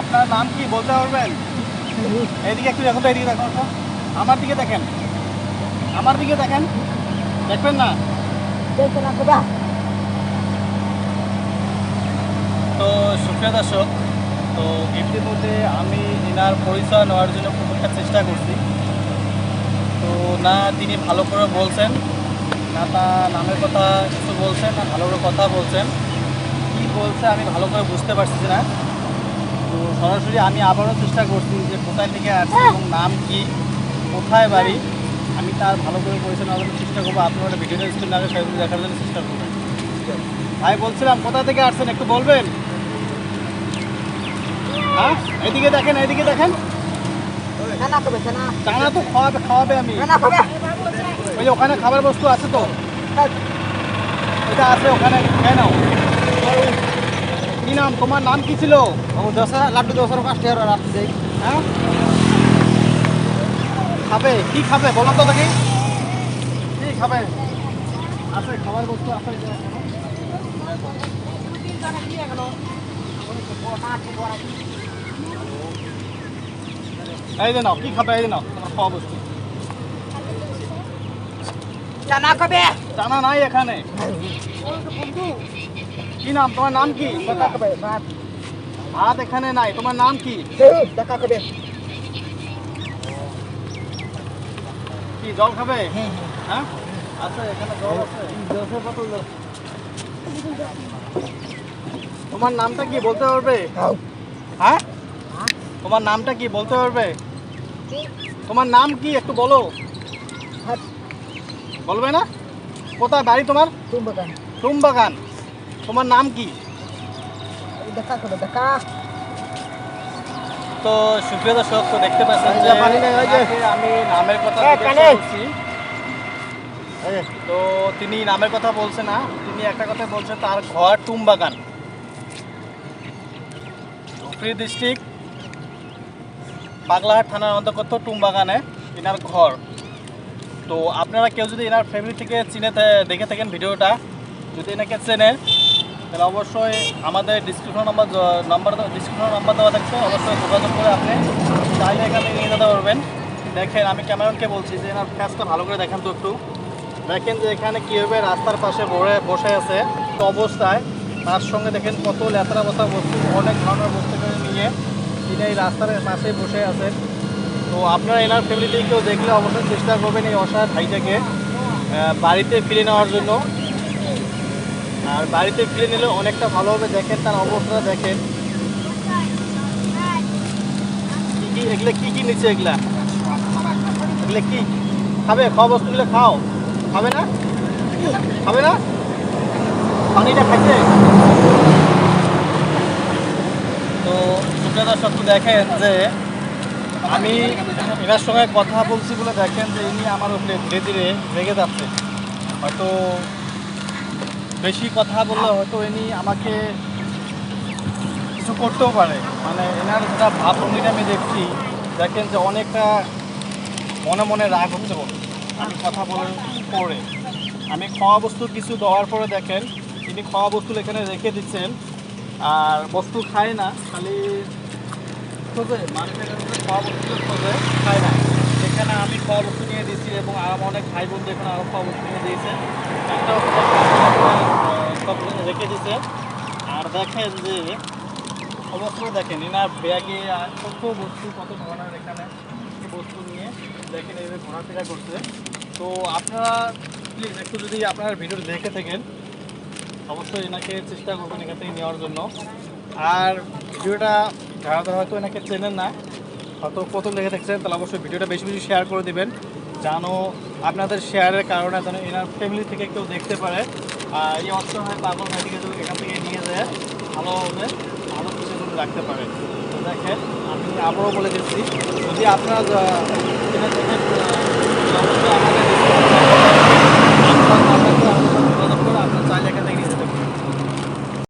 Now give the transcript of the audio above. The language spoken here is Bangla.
আপনার নাম কি বলতে পারবেন? এদিকে একটু দেখো তো এদিকে দেখো তো। আমার দিকে দেখেন। আমার দিকে দেখেন। দেখবেন না? তো সুপ্রিয় দর্শক তো ইতিমধ্যে আমি এনার পরিচয় নেওয়ার জন্য খুব একটা চেষ্টা করছি। তো না তিনি ভালো করে বলছেন। না তা নামের কথা কিছু বলছেন না ভালো করে কথা বলছেন। বলছে, আমি ভালো করে বুঝতে পারছি না। তো সরাসরি আমি আবারও চেষ্টা করছি যে কোথায় থেকে আসছে এবং নাম কি, কোথায় বাড়ি, আমি তার ভালো করে নেওয়ার জন্য চেষ্টা করব। আপনারা ভিডিওটা স্ক্রিন আগে সেগুলো দেখার জন্য চেষ্টা করবেন। ভাই, বলছিলাম কোথা থেকে আসছেন? একটু বলবেন? হ্যাঁ? এদিকে দেখেন এদিকে দেখেন। তো খাওয়াবে খাওয়াবে আমি। ওই ওখানে খাবার বস্তু আছে তো? ওইটা আছে, ওখানে নাও। কি নাম? তোমার নাম কি ছিল? দশা লাড্ডু দশার পাঁচটি আর রাখতে যাই হ্যাঁ? খাবে? কি খাবে? বলো তো দেখি। কি খাবে? আছে খাবার বস্তু আছে। এই যে নাও কি খাবে? এই যে নাও তোমার খাওয়া বস্তু। জানা নাই এখানে। কি নাম? তোমার নাম কি? ভাত। এখানে নাই তোমার নাম কি? কি জল খাবে? হ্যাঁ আছে এখানে জল আছে। তোমার নামটা কি বলতে পারবে? হ্যাঁ? তোমার নামটা কি বলতে পারবে? তোমার নাম কি একটু বলো? বলবে না? কোথায় বাড়ি তোমার? টুমবাগান তোমার নাম কি? তো সুপ্রিয় দর্শক তো দেখতে পাচ্ছেন যে আমি নামের কথা বলছি তো তিনি নামের কথা বলছে না তিনি একটা কথা বলছে তার ঘর টুমবাগান। ধুবড়ী ডিস্ট্রিক্ট পাগলাহাট থানার অন্তর্গত টুমবাগানে এনার ঘর। তো আপনারা কেউ যদি এনার ফ্যামিলি থেকে চিনে দেখে থাকেন ভিডিওটা যদি এনাকে চেনে তাহলে অবশ্যই আমাদের description number number description number দেওয়া থাকছে, অবশ্যই যোগাযোগ করে আপনি চাইলে এখানে নিয়ে যেতে পারবেন। দেখেন, আমি ক্যামেরনকে বলছি যে এনার ফ্যাসটা ভালো করে দেখেন তো একটু। দেখেন যে এখানে কীভাবে রাস্তার পাশে বসে বসে আছে অবস্থায়। তার সঙ্গে দেখেন কত লেতরা বসা বস্তু, অনেক ধরনের বস্তু নিয়ে তিনি এই রাস্তার পাশে বসে আছেন। তো আপনারা এনার ফ্যামিলিতে কেউ দেখলে অবশ্যই চেষ্টা করবেন এই অসহায় ভাইটাকে বাড়িতে ফিরে নেওয়ার জন্য। আর বাড়িতে ফিরে নিলে অনেকটা ভালো হবে। দেখেন তার অবস্থা দেখেন। কি কি এগুলা কি কি নিচ্ছে এগুলা? এগুলো কি? খাবে? খাওয়া বস্তুগুলো খাও। খাবে না? খাবে না? পানিটা খাইছে? তো সুপ্রিয় দর্শক, দেখেন যে আমি এনার সঙ্গে কথা বলছি বলে দেখেন যে ইনি আমার উপরে ধীরে ধীরে রেগে যাচ্ছে। হয়তো বেশি কথা বললে হয়তো ইনি আমাকে কিছু করতেও পারে। মানে এনার যেটা ভাবভঙ্গিটা আমি দেখছি, দেখেন যে অনেকটা মনে মনে রাগ হচ্ছে বলে আমি কথা বলার পরে। আমি খাওয়া বস্তু কিছু দেওয়ার পরে দেখেন তিনি খাওয়া বস্তু এখানে রেখে দিচ্ছেন। আর বস্তু খায় না, খালি খোঁজে মানুষের খাওয়া বস্তু খোঁজে, খায় না। এখানে আমি খাওয়া বস্তু নিয়ে দিচ্ছি এবং আমার অনেক ভাই বোনদের এখানে আরও খাওয়া বস্তু নিয়ে দিয়েছে। একটা সব রেখে দিচ্ছে আর দেখেন যে, অবশ্যই দেখেন, এনার ব্যাগে কত বস্তু, কত ধরনের এখানে বস্তু নিয়ে দেখেন এইভাবে ঘোরাফেরা করছে। তো আপনারা প্লিজ একটু যদি আপনার ভিডিও দেখে থাকেন, অবশ্যই এনাকে চেষ্টা করবেন এখান থেকে নেওয়ার জন্য। আর ভিডিওটা যারা যারা হয়তো এনাকে চেনেন না, হয়তো প্রথম দেখে থাকছেন, তাহলে অবশ্যই ভিডিওটা বেশি বেশি শেয়ার করে দিবেন। যেন আপনাদের শেয়ারের কারণে যেন এনার ফ্যামিলি থেকে কেউ দেখতে পারে। এই অর্থ হয় পাগল ভাইটিকে যদি এখান থেকে নিয়ে যায় ভালোভাবে ভালো কিছু রাখতে পারে। তো দেখেন, আমি আবারও বলে দিচ্ছি, যদি আপনার এখান আমার